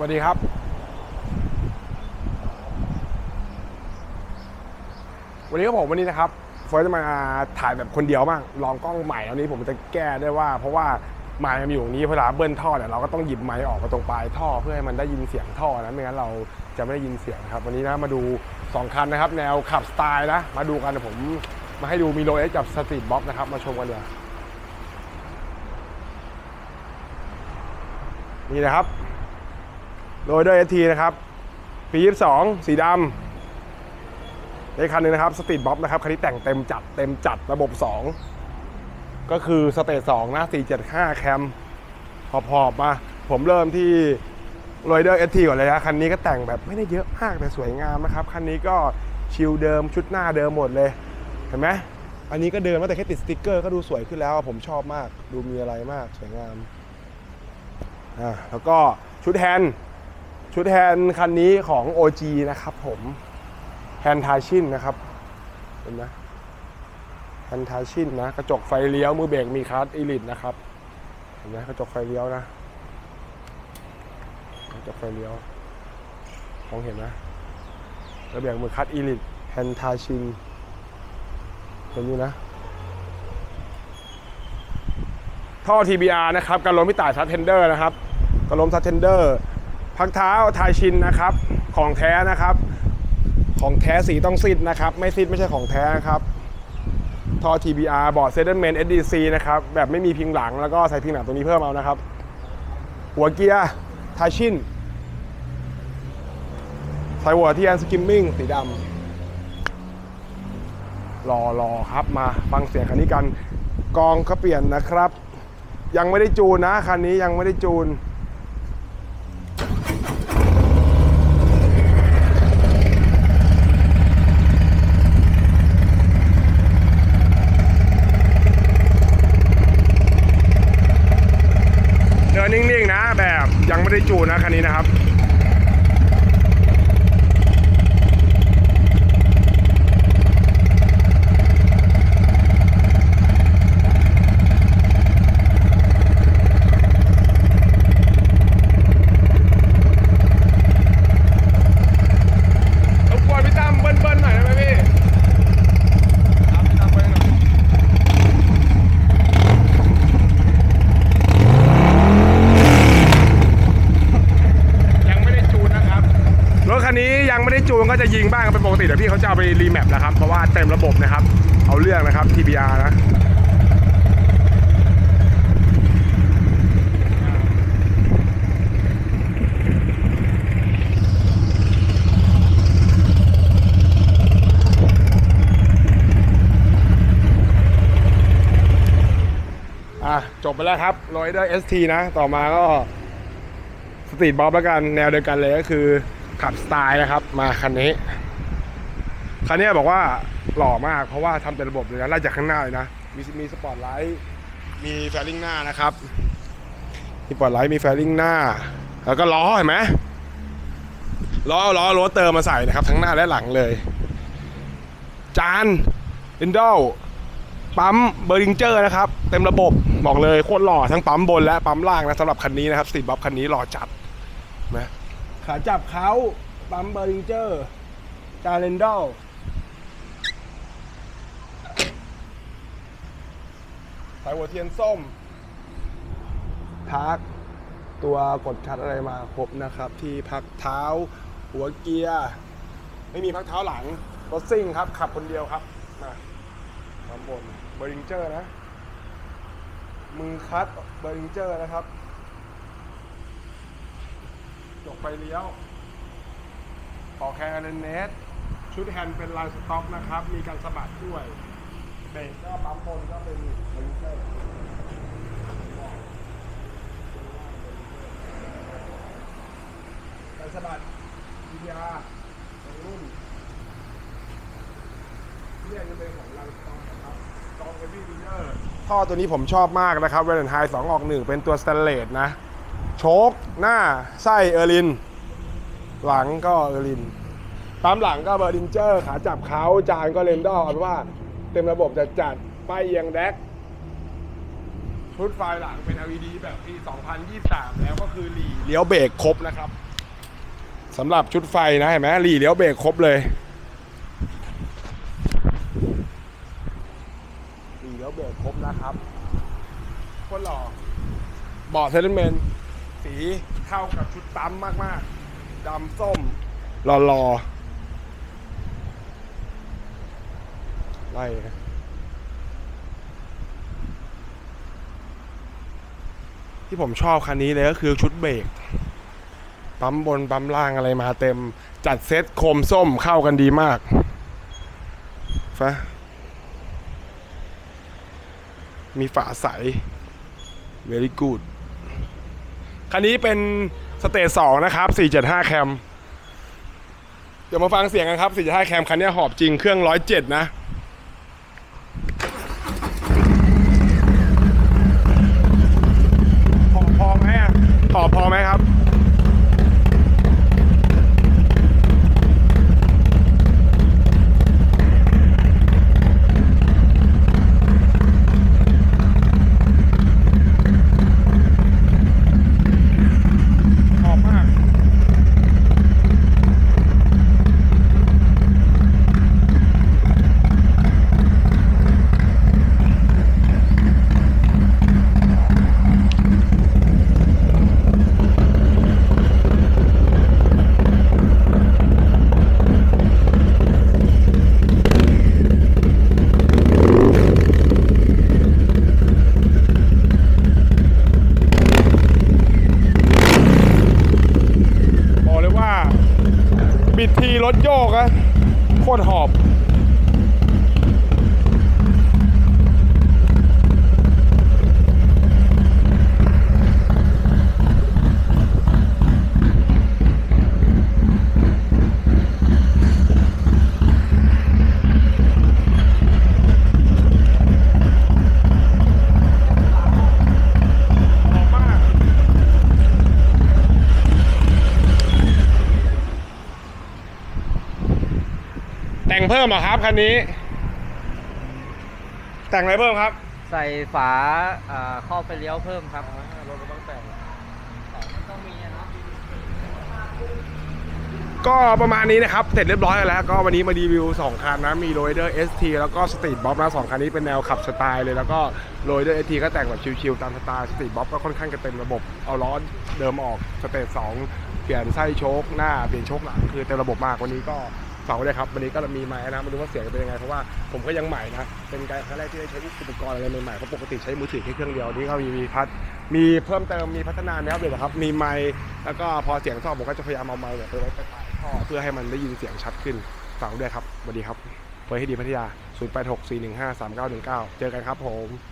วัสดีครับ วันนี้ก็ผมวันนี้นะครับเฟิร์สจะมาถ่ายแบบคนเดียวบ้างลองกล้องใหม่อันนี้ผมจะแก้ได้ว่า เพราะว่าไมค์มันอยู่ตรงนี้เวลาเบิ้ลท่อเนี่ยเราก็ต้องหยิบไมค์ออกมาตรงปลายท่อเพื่อให้มันได้ยินเสียงท่อนะไม่งั้นเราจะไม่ได้ยินเสียงครับ วันนี้นะมาดู 2 คันนะครับ แนวขับสไตล์นะมาดูกันผมมาให้ดูมีโรเอสกับสตรีทบ็อกนะครับมาชมกันเลยนี่นะครับ โรยด้วยเอทีนะครับปี22สีดำในคันนึงนะครับสตรีทบ๊อบนะครับคันนี้แต่งเต็มจัดเต็มจัดระบบ 2 ก็คือสเตจ2นะ475 แคมพอบๆมา ผมเริ่มที่โรยเดอร์เอทีก่อนเลยนะคันนี้ก็แต่งแบบไม่ได้เยอะมากแต่สวยงามนะครับ คันนี้ก็ชิลเดิมชุดหน้าเดิมหมดเลย เห็นไหมอันนี้ก็เดิมแต่แค่ติดสติ๊กเกอร์ก็ดูสวยขึ้นแล้ว ผมชอบมาก ดูมีอะไรมากสวยงามอ่าแล้วก็ชุดแฮนด์ ชุดแฮนคันนี้ของ OG นะครับผมแฮนทาชินนะครับเห็นไหมแฮนทาชินนะกระจกไฟเลี้ยวมือเบรกมีคลัสอีลิทนะครับเห็นไหมกระจกไฟเลี้ยวนะกระจกไฟเลี้ยวมองเห็นไหมระเบียงมือคัดอีลิทแฮนทาชินเห็นอยู่นะ ท่อ TBR นะครับการล้มพิต่ายซัดเทนเดอร์นะครับการล้มซัดเทนเดอร์ พักเท้าทายชินนะครับ ของแท้นะครับ ของแท้สีต้องซิดนะครับ ไม่ซิดไม่ใช่ของแท้นะครับท่อ TBR บอร์ดเซ t เ e น SDC นะครับ แบบไม่มีพิงหลังแล้วก็ใส่พิงหลังตรงนี้เพิ่มเอานะครับ หัวเกียร์ทาชินใส่หัวที่แอนสกิมมิ่งสีดำรอรอครับมาฟังเสียงคันนี้กัน กองก็เปลี่ยนนะครับ ยังไม่ได้จูนนะคันนี้ยังไม่ได้จูน เดินนิ่งๆนะแบบยังไม่ได้จู นะคันนี้นะครับ รบกวนพี่ตั้มเบิ้ลๆหน่อยได้ไหมพี่ครับพี่ตั้มเบิ้ลหน่อย ยังไม่ได้จูนนะครับ รถคันนี้ ยังไม่ได้จูนก็จะยิงบ้างเป็นปกติแต่พี่เขาจะเอาไปรีแมปนะครับ เพราะว่าเต็มระบบนะครับ เอาเรื่องนะครับ TBR นะอะจบไปแล้วครับโรยเด้วย ST นะ ต่อมาก็สตรีทบ๊อบแล้วกัน แนวเดียวกันเลยก็คือ ขับสไตล์นะครับ มาคันนี้คันนี้บอกว่าหล่อมากเพราะว่าทำเป็นระบบเลยนะไล่จากข้างหน้าเลยนะ มีมีสปอร์ตไลท์มีแฟลิงหน้านะครับมีสปอร์ตไลท์มีแฟลิงหน้า แล้วก็ล้อเห็นไหมล้อล้อรถเติมมาใส่นะครับ ทั้งหน้าและหลังเลย จานอินโดปั๊มเบอร์ริงเจอร์นะครับ เต็มระบบบอกเลยโคตรหล่อทั้งปั๊มบนและปั๊มล่างนะสำหรับคันนี้นะครับสตีบ๊อบคันนี้หล่อจัดนะ ขาจับเขาปั๊มเบอร์ริงเจอร์ จาเรนดอลสายหัวเทียนส้มพักตัวกดคัดอะไรมาครบนะครับ ที่พักเท้า หัวเกียร์ ไม่มีพักเท้าหลังรถซิ่งครับ ขับคนเดียวครับมาข้างบนเบอร์ริงเจอร์นะ มือคัดเบอร์ริงเจอร์นะครับ จกไฟเลี้ยวออแคร์เนสชุดแฮนด์เป็นลายสต็อกนะครับ มีการสะบัดด้วยเบรกก็ปั๊มบนก็เป็นเบรกเจอร์การสะบัด GTR ของรุ่นเนี่ยจะเป็นของลังสต็องนะครับสตองเอวี่วิเนอร์ท่อตัวนี้ผมชอบมากนะครับเวลนไฮสองออกหนึ่งเป็นตัวสแตนเลสนะ โชคหน้าไส้เออร์ลิน หลังก็เออร์ลินปั๊มหลังก็เบอร์ดินเจอร์ ขาจับเขาจานก็เลนดอร์เอาเป็นว่าเต็มระบบจัดจัดๆป้ายเอียงแดกชุดไฟหลังเป็น LED แบบปี 2023 แล้วก็คือหลีเลี้ยวเบรกครบนะครับสำหรับชุดไฟนะเห็นไหมหลีเลี้ยวเบรกครบเลยหลีเลี้ยวเบรกครบนะครับโคนหล่อเบาะเทเลเมนต์ สีเข้ากับชุดปั๊มมากๆ ดำส้มหล่อๆไล่นะที่ผมชอบคันนี้เลยก็คือชุดเบรกปั๊มบนปั๊มล่างอะไรมาเต็ม จัดเซตโคมส้มเข้ากันดีมากฟะมีฝาใส very good คันนี้เป็นสเตจสองนะครับ 475 แคม เดี๋ยวมาฟังเสียงกันครับ 475 แคมคันนี้หอบจริงเครื่อง 107 นะ หอบพอไหมอะหอบพอไหมครับ หอมมาก บอกเลยว่า บิดที รถโยกอะโคตรหอบ แต่งเพิ่มเหรอครับคันนี้ แต่งอะไรเพิ่มครับใส่ฝาอ่าครอบไฟเลี้ยวเพิ่มครับ รถมันต้องแต่งมันต้องมีนะก็ประมาณนี้นะครับ เสร็จเรียบร้อยแล้ว ก็วันนี้มารีวิว 2 คันนะ มี r o ยเดอร์ ST แล้วก็สตรีทบ๊อบนะสองคันนี้เป็นแนวขับสไตล์เลย แล้วก็ r o ยเดอร์ ST ก็แต่งแบบชิลๆตามสไตล์สตรีทบ๊อบก็ค่อนข้างจะเต็มระบบ เอาล้อเดิมออกสเตจ2เปลี่ยนไส้โชคหน้าเปลี่ยนโชคหลังคือเต็มระบบมากวันนี้ก็ ฝากไว้เลยครับวันนี้ก็มีไม้นะไม่รู้ว่าเสียงจะเป็นยังไงเพราะว่าผมก็ยังใหม่นะเป็นการครั้งแรกที่ได้ใช้อุปกรณ์อะไรใหม่ๆเพราะปกติใช้มือถือแค่เครื่องเดียวนี่ก็มีมีพัดมีเพิ่มเติมมีพัฒนาแนวเลยนะครับมีไมค์แล้วก็พอเสียงซ่อมผมก็จะพยายามเอาไมค์เนี่ยไปไว้ปลายท่อเพื่อให้มันได้ยินเสียงชัดขึ้นฝากด้วยครับสวัสดีครับเปิดให้ดีพัทยา 0864153919 เจอกันครับผม